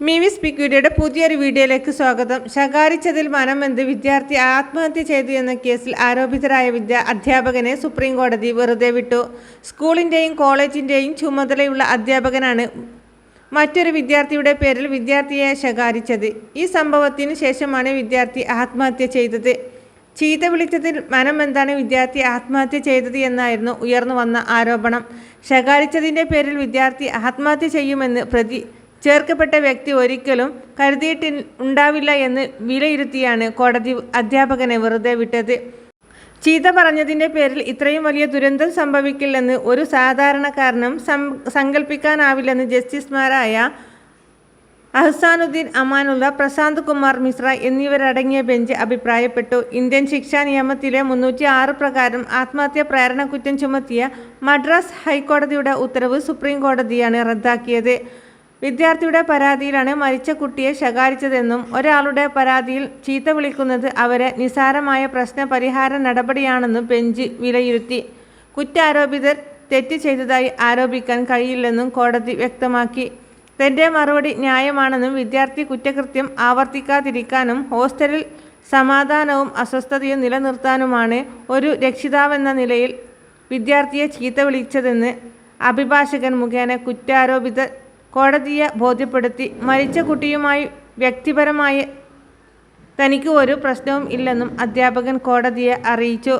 മിവി പിക്യൂരിയുടെ പുതിയൊരു വീഡിയോയിലേക്ക് സ്വാഗതം. ശകാരിച്ചതിൽ മനമെന്ത് വിദ്യാർത്ഥി ആത്മഹത്യ ചെയ്തു എന്ന കേസിൽ ആരോപിതരായ വിദ്യ അധ്യാപകനെ സുപ്രീം കോടതി വെറുതെ വിട്ടു. സ്കൂളിന്റെയും കോളേജിന്റെയും ചുമതലയുള്ള അധ്യാപകനാണ് മറ്റൊരു വിദ്യാർത്ഥിയുടെ പേരിൽ വിദ്യാർത്ഥിയെ ശകാരിച്ചത്. ഈ സംഭവത്തിന് ശേഷമാണ് വിദ്യാർത്ഥി ആത്മഹത്യ ചെയ്തത്. ചീത്ത വിളിച്ചതിൽ മനം എന്താണ് വിദ്യാർത്ഥി ആത്മഹത്യ ചെയ്തത് എന്നായിരുന്നു ഉയർന്നു വന്ന ആരോപണം. ശകാരിച്ചതിന്റെ പേരിൽ വിദ്യാർത്ഥി ആത്മഹത്യ ചെയ്യുമെന്ന് പ്രതി ചേർക്കപ്പെട്ട വ്യക്തി ഒരിക്കലും കരുതിയിട്ട് ഉണ്ടാവില്ല എന്ന് വിലയിരുത്തിയാണ് കോടതി അധ്യാപകനെ വെറുതെ വിട്ടത്. ചീത്ത പറഞ്ഞതിന്റെ പേരിൽ ഇത്രയും വലിയ ദുരന്തം സംഭവിക്കില്ലെന്ന് ഒരു സാധാരണക്കാരനും സങ്കല്പിക്കാനാവില്ലെന്ന് ജസ്റ്റിസുമാരായ അഹ്സാനുദ്ദീൻ അമാനുള്ള പ്രശാന്ത് കുമാർ മിശ്ര എന്നിവരടങ്ങിയ ബെഞ്ച് അഭിപ്രായപ്പെട്ടു. ഇന്ത്യൻ ശിക്ഷാ നിയമത്തിലെ മുന്നൂറ്റി ആറ് പ്രകാരം ആത്മഹത്യാ പ്രേരണ കുറ്റം ചുമത്തിയ മദ്രാസ് ഹൈക്കോടതിയുടെ ഉത്തരവ് സുപ്രീം കോടതിയാണ് റദ്ദാക്കിയത്. വിദ്യാർത്ഥിയുടെ പരാതിയിലാണ് മരിച്ച കുട്ടിയെ ശകാരിച്ചതെന്നും ഒരാളുടെ പരാതിയിൽ ചീത്ത വിളിക്കുന്നത് അവരെ നിസാരമായ പ്രശ്ന പരിഹാര നടപടിയാണെന്നും ബെഞ്ച് വിലയിരുത്തി. കുറ്റാരോപിതർ തെറ്റ് ചെയ്തതായി ആരോപിക്കാൻ കഴിയില്ലെന്നും കോടതി വ്യക്തമാക്കി. തന്റെ മറുപടി ന്യായമാണെന്നും വിദ്യാർത്ഥി കുറ്റകൃത്യം ആവർത്തിക്കാതിരിക്കാനും ഹോസ്റ്റലിൽ സമാധാനവും അസ്വസ്ഥതയും നിലനിർത്താനുമാണ് ഒരു രക്ഷിതാവെന്ന നിലയിൽ വിദ്യാർത്ഥിയെ ചീത്ത വിളിച്ചതെന്ന് അഭിഭാഷകൻ മുഖേന കുറ്റാരോപിതർ കോടതിയെ ബോധ്യപ്പെടുത്തി മരിച്ച കുട്ടിയുമായി വ്യക്തിപരമായി തനിക്ക് ഒരു പ്രശ്നവും ഇല്ലെന്നും അധ്യാപകൻ കോടതിയെ അറിയിച്ചു.